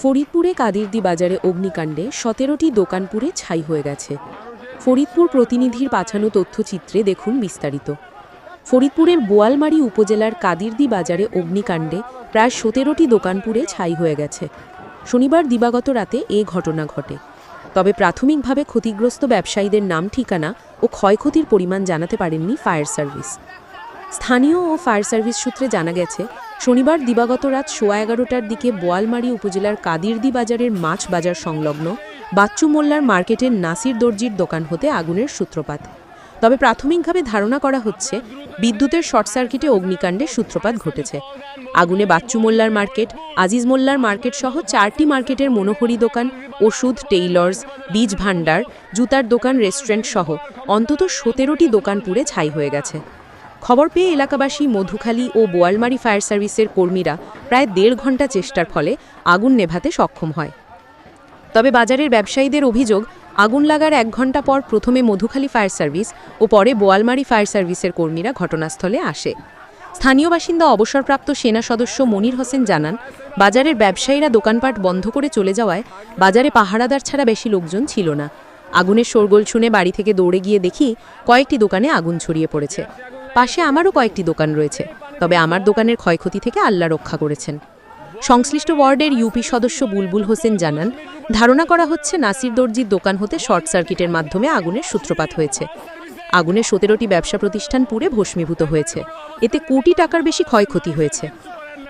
ফরিদপুরে কাদিরদি বাজারে অগ্নিকাণ্ডে সতেরোটি দোকান পুড়ে ছাই হয়ে গেছে। ফরিদপুর প্রতিনিধির পাঠানো তথ্যচিত্রে দেখুন বিস্তারিত। ফরিদপুরের বোয়ালমারী উপজেলার কাদিরদি বাজারে অগ্নিকাণ্ডে প্রায় সতেরোটি দোকান পুড়ে ছাই হয়ে গেছে। শনিবার দিবাগত রাতে এ ঘটনা ঘটে। তবে প্রাথমিকভাবে ক্ষতিগ্রস্ত ব্যবসায়ীদের নাম, ঠিকানা ও ক্ষয়ক্ষতির পরিমাণ জানাতে পারেননি ফায়ার সার্ভিস। স্থানীয় ও ফায়ার সার্ভিস সূত্রে জানা গেছে, শনিবার দিবাগত রাত সোয়া এগারোটার দিকে বোয়ালমারী উপজেলার কাদিরদি বাজারের মাছ বাজার সংলগ্ন বাচ্চু মোল্লার মার্কেটের নাসির দর্জির দোকান হতে আগুনের সূত্রপাত। তবে প্রাথমিকভাবে ধারণা করা হচ্ছে, বিদ্যুতের শর্ট সার্কিটে অগ্নিকাণ্ডের সূত্রপাত ঘটেছে। আগুনে বাচ্চু মোল্লার মার্কেট, আজিজ মোল্লার মার্কেট সহ চারটি মার্কেটের মনোহরি দোকান, ওষুধ, টেইলর্স, বীজ ভাণ্ডার, জুতার দোকান, রেস্টুরেন্ট সহ অন্তত সতেরোটি দোকান পুড়ে ছাই হয়ে গেছে। খবর পেয়ে এলাকাবাসী মধুখালী ও বোয়ালমারি ফায়ার সার্ভিসের কর্মীরা প্রায় দেড় ঘণ্টা চেষ্টার ফলে আগুন নেভাতে সক্ষম হয়। তবে বাজারের ব্যবসায়ীদের অভিযোগ, আগুন লাগার এক ঘণ্টা পর প্রথমে মধুখালী ফায়ার সার্ভিস ও পরে বোয়ালমারি ফায়ার সার্ভিসের কর্মীরা ঘটনাস্থলে আসে। স্থানীয় বাসিন্দা অবসরপ্রাপ্ত সেনা সদস্য মনির হোসেন জানান, বাজারের ব্যবসায়ীরা দোকানপাট বন্ধ করে চলে যাওয়ায় বাজারে পাহারাদার ছাড়া বেশি লোকজন ছিল না। আগুনের শোরগোল শুনে বাড়ি থেকে দৌড়ে গিয়ে দেখি কয়েকটি দোকানে আগুন ছড়িয়ে পড়েছে। পাশে আমারও কয়েকটি দোকান রয়েছে, তবে আমার দোকানের ক্ষয়ক্ষতি থেকে আল্লাহ রক্ষা করেছেন। সংশ্লিষ্ট ওয়ার্ডের ইউপি সদস্য বুলবুল হোসেন জানান, ধারণা করা হচ্ছে নাসির দর্জির দোকান হতে শর্ট সার্কিটের মাধ্যমে আগুনের সূত্রপাত হয়েছে। আগুনে সতেরোটি ব্যবসা প্রতিষ্ঠান পুড়ে ভস্মীভূত হয়েছে। এতে কোটি টাকার বেশি ক্ষয়ক্ষতি হয়েছে।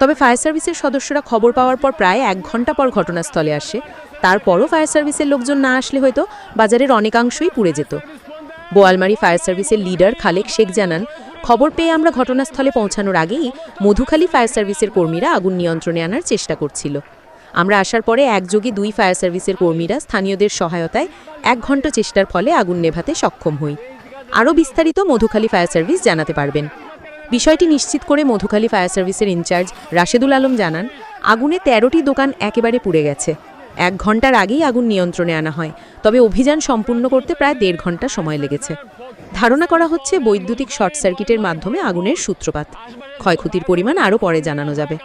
তবে ফায়ার সার্ভিসের সদস্যরা খবর পাওয়ার পর প্রায় এক ঘণ্টা পর ঘটনাস্থলে আসে। তারপরও ফায়ার সার্ভিসের লোকজন না আসলে হয়তো বাজারের অনেকাংশই পুড়ে যেত। বোয়ালমারি ফায়ার সার্ভিসের লিডার খালেক শেখ জানান খবর পেয়ে আমরা ঘটনাস্থলে পৌঁছানোর আগেই মধুখালী ফায়ার সার্ভিসের কর্মীরা আগুন নিয়ন্ত্রণে আনার চেষ্টা করছিল। আমরা আসার পরে একযোগে দুই ফায়ার সার্ভিসের কর্মীরা স্থানীয়দের সহায়তায় এক ঘণ্টা চেষ্টার ফলে আগুন নেভাতে সক্ষম হই। আরও বিস্তারিত মধুখালী ফায়ার সার্ভিস জানাতে পারবেন। বিষয়টি নিশ্চিত করে মধুখালী ফায়ার সার্ভিসের ইনচার্জ রাশেদুল আলম জানান, আগুনে তেরোটি দোকান একেবারে পুড়ে গেছে। এক ঘণ্টার আগেই আগুন নিয়ন্ত্রণে আনা হয়, তবে অভিযান সম্পূর্ণ করতে প্রায় দেড় ঘণ্টা সময় লেগেছে। ধারণা করা হচ্ছে বৈদ্যুতিক শর্ট সার্কিটের মাধ্যমে আগুনের সূত্রপাত। ক্ষয়ক্ষতির পরিমাণ আরও পরে জানানো যাবে।